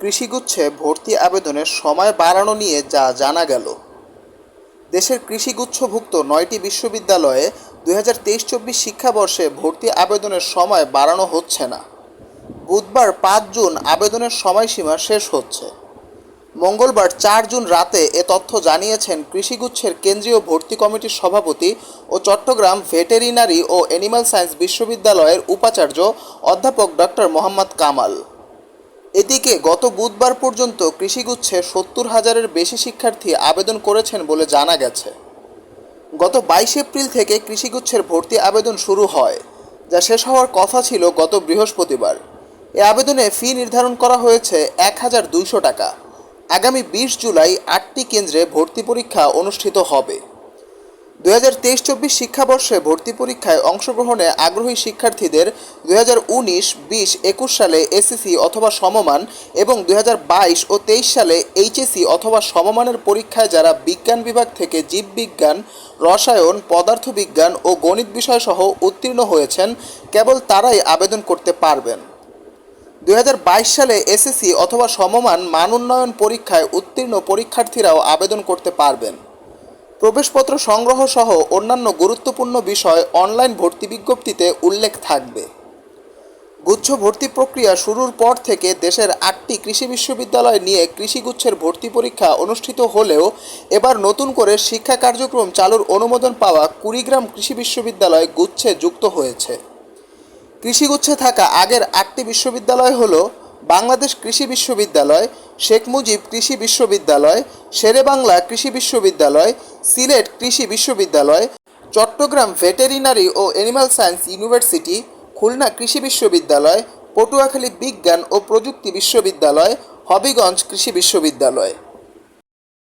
কৃষিগুচ্ছে ভর্তি আবেদনের সময় বাড়ানো নিয়ে যা জানা গেল। দেশের কৃষিগুচ্ছভুক্ত নয়টি বিশ্ববিদ্যালয়ে দুই হাজার তেইশ চব্বিশ শিক্ষাবর্ষে ভর্তি আবেদনের সময় বাড়ানো হচ্ছে না। বুধবার পাঁচ জুন আবেদনের সময়সীমা শেষ হচ্ছে। মঙ্গলবার চার জুন রাতে এ তথ্য জানিয়েছেন কৃষিগুচ্ছের কেন্দ্রীয় ভর্তি কমিটির সভাপতি ও চট্টগ্রাম ভেটেরিনারি ও অ্যানিমাল সায়েন্স বিশ্ববিদ্যালয়ের উপাচার্য অধ্যাপক ডক্টর মোহাম্মদ কামাল। এদিকে গত বুধবার পর্যন্ত কৃষিগুচ্ছে সত্তর হাজারের বেশি শিক্ষার্থী আবেদন করেছেন বলে জানা গেছে। গত বাইশ এপ্রিল থেকে কৃষিগুচ্ছের ভর্তি আবেদন শুরু হয়, যা শেষ হওয়ার কথা ছিল গত বৃহস্পতিবার। এ আবেদনে ফি নির্ধারণ করা হয়েছে এক হাজার দুইশো টাকা। আগামী বিশ জুলাই আটটি কেন্দ্রে ভর্তি পরীক্ষা অনুষ্ঠিত হবে। দু হাজার তেইশ চব্বিশ শিক্ষাবর্ষে ভর্তি পরীক্ষায় অংশগ্রহণে আগ্রহী শিক্ষার্থীদের দুই হাজার উনিশ, বিশ, একুশ সালে এসএসসি অথবা সমমান এবং দুই হাজার বাইশ ও তেইশ সালে এইচএসসি অথবা সমমানের পরীক্ষায় যারা বিজ্ঞান বিভাগ থেকে জীববিজ্ঞান, রসায়ন, পদার্থবিজ্ঞান ও গণিত বিষয়সহ উত্তীর্ণ হয়েছেন, কেবল তারাই আবেদন করতে পারবেন। দু হাজার বাইশ সালে এসএসসি অথবা সমমান মান উন্নয়ন পরীক্ষায় উত্তীর্ণ পরীক্ষার্থীরাও আবেদন করতে পারবেন। প্রবেশপত্র সংগ্রহ সহ অন্যান্য গুরুত্বপূর্ণ বিষয় অনলাইন ভর্তি বিজ্ঞপ্তিতে উল্লেখ থাকবে। গুচ্ছ ভর্তি প্রক্রিয়া শুরুর পর থেকে দেশের আটটি কৃষি বিশ্ববিদ্যালয় নিয়ে কৃষিগুচ্ছের ভর্তি পরীক্ষা অনুষ্ঠিত হলেও এবার নতুন করে শিক্ষা কার্যক্রম চালুর অনুমোদন পাওয়া কুড়িগ্রাম কৃষি বিশ্ববিদ্যালয় গুচ্ছে যুক্ত হয়েছে। কৃষিগুচ্ছে থাকা আগের আটটি বিশ্ববিদ্যালয় হল বাংলাদেশ কৃষি বিশ্ববিদ্যালয়, শেখ মুজিব কৃষি বিশ্ববিদ্যালয় শেরেবাংলা কৃষি বিশ্ববিদ্যালয়, সিলেট কৃষি বিশ্ববিদ্যালয়, চট্টগ্রাম ভেটেরিনারি ও এনিম্যাল সায়েন্স ইউনিভার্সিটি, খুলনা কৃষি বিশ্ববিদ্যালয়, পটুয়াখালী বিজ্ঞান ও প্রযুক্তি বিশ্ববিদ্যালয়, হবিগঞ্জ কৃষি বিশ্ববিদ্যালয়।